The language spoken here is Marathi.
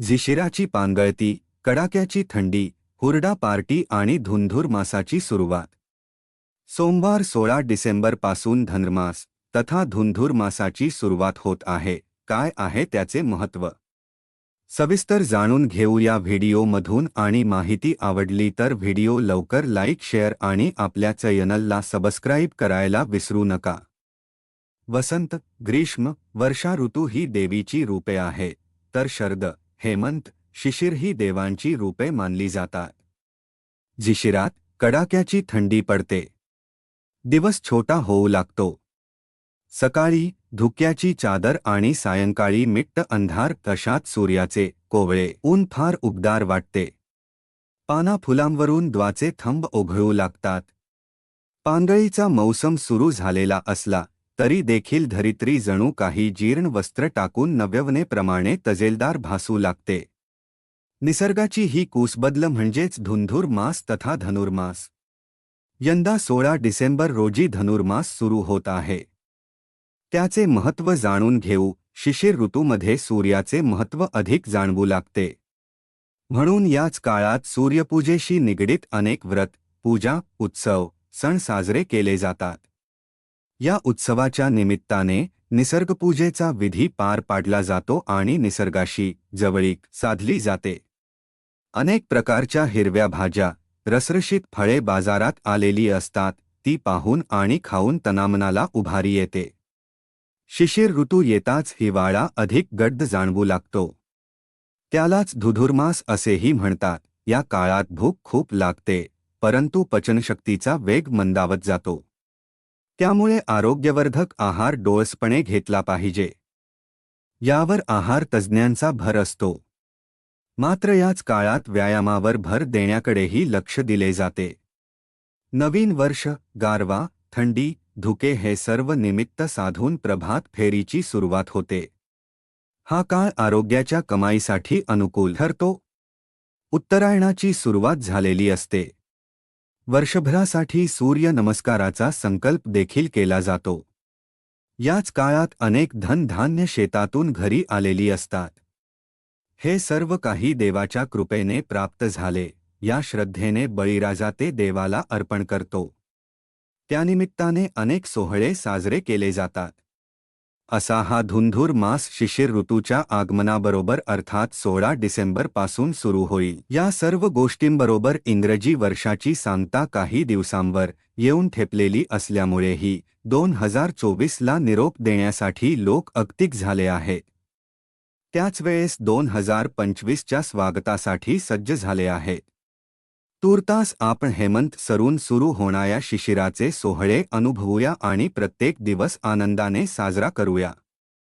झिशिराची पांगळती कडाक्याची थंडी हुरडा पार्टी आणि धुंधुर मासाची सुरुवात. सोमवार सोळा डिसेंबरपासून धनुर्मास तथा धुंधुर मासाची सुरुवात होत आहे काय आहे त्याचे महत्त्व? सविस्तर जाणून घेऊ या व्हिडिओमधून आणि माहिती आवडली तर व्हिडिओ लवकर लाईक शेअर आणि आपल्या चॅनलला सबस्क्राईब करायला विसरू नका. वसंत ग्रीष्म वर्षा ऋतू ही देवीची रूपे आहे तर शरद हेमंत शिशिर ही देवांची रूपे मानली जातात. जिशिरात कडाक्याची थंडी पडते. दिवस छोटा होऊ लागतो. सकाळी धुक्याची चादर आणि सायंकाळी मिट्ट अंधार कशात सूर्याचे कोवळे ऊन फार उबदार वाटते. पाना फुलांवरून द्वाचे थंब ओघळू लागतात. पांगळीचा मौसम सुरू झालेला असला तरी देखील धरित्री जणू काही जीर्ण वस्त्र टाकून नव्यवनेप्रमाणे तजेलदार भासू लागते. निसर्गाची ही कूसबदल म्हणजेच धुंधुर मास तथा धनुर्मास. यंदा सोळा डिसेंबर रोजी धनुर्मास सुरू होत आहे. त्याचे महत्त्व जाणून घेऊ शिशिर ऋतूमध्ये सूर्याचे महत्त्व अधिक जाणवू लागते. म्हणून याच काळात सूर्यपूजेशी निगडीत अनेक व्रत पूजा उत्सव सण साजरे केले जातात. या उत्सवाच्या निमित्ताने निसर्गपूजेचा विधी पार पाडला जातो आणि निसर्गाशी जवळीक साधली जाते. अनेक प्रकारच्या हिरव्या भाज्या रसरशीत फळे बाजारात आलेली असतात ती पाहून आणि खाऊन तनामनाला उभारी येते. शिशिर ऋतू येताच हिवाळा अधिक गड्ड जाणवू लागतो. त्यालाच धुधुर्मास असेही म्हणतात या काळात भूक खूप लागते परंतु पचनशक्तीचा वेग मंदावत जातो. त्यामुळे आरोग्यवर्धक आहार डोळसपणे घेतला पाहिजे. यावर आहार तज्ज्ञांचा भर असतो. मात्र याच काळात व्यायामावर भर देण्याकडेही लक्ष दिले जाते. नवीन वर्ष गारवा थंडी धुके हे सर्व निमित्त साधून प्रभात फेरीची सुरुवात होते. हा काळ आरोग्याच्या कमाईसाठी अनुकूल ठरतो. उत्तरायणाची सुरुवात झालेली असते. वर्षभरासाठी सूर्य नमस्काराचा संकल्प देखील केला जातो. याच काळात अनेक धनधान्य शेतातून घरी आलेली असतात. हे सर्व काही देवाच्या कृपेने प्राप्त झाले या श्रद्धेने बळीराजा ते देवाला अर्पण करतो. त्यानिमित्ताने अनेक सोहळे साजरे केले जातात. असा हा धुंधुर मास शिशिर ऋतूच्या आगमनाबरोबर अर्थात सोळा डिसेंबरपासून सुरू होईल. या सर्व गोष्टींबरोबर इंग्रजी वर्षाची सांगता काही दिवसांवर येऊन ठेपलेली असल्यामुळेही दोन हजार चोवीसला निरोप देण्यासाठी लोक अक्तिक झाले आहेत. त्याच वेळेस दोन हजार पंचवीसच्या स्वागतासाठी सज्ज झाले आहेत. तूर्तास आपण हेमंत सरून सुरू होणाऱ्या शिशिराचे सोहळे अनुभवूया आणि प्रत्येक दिवस आनंदाने साजरा करूया.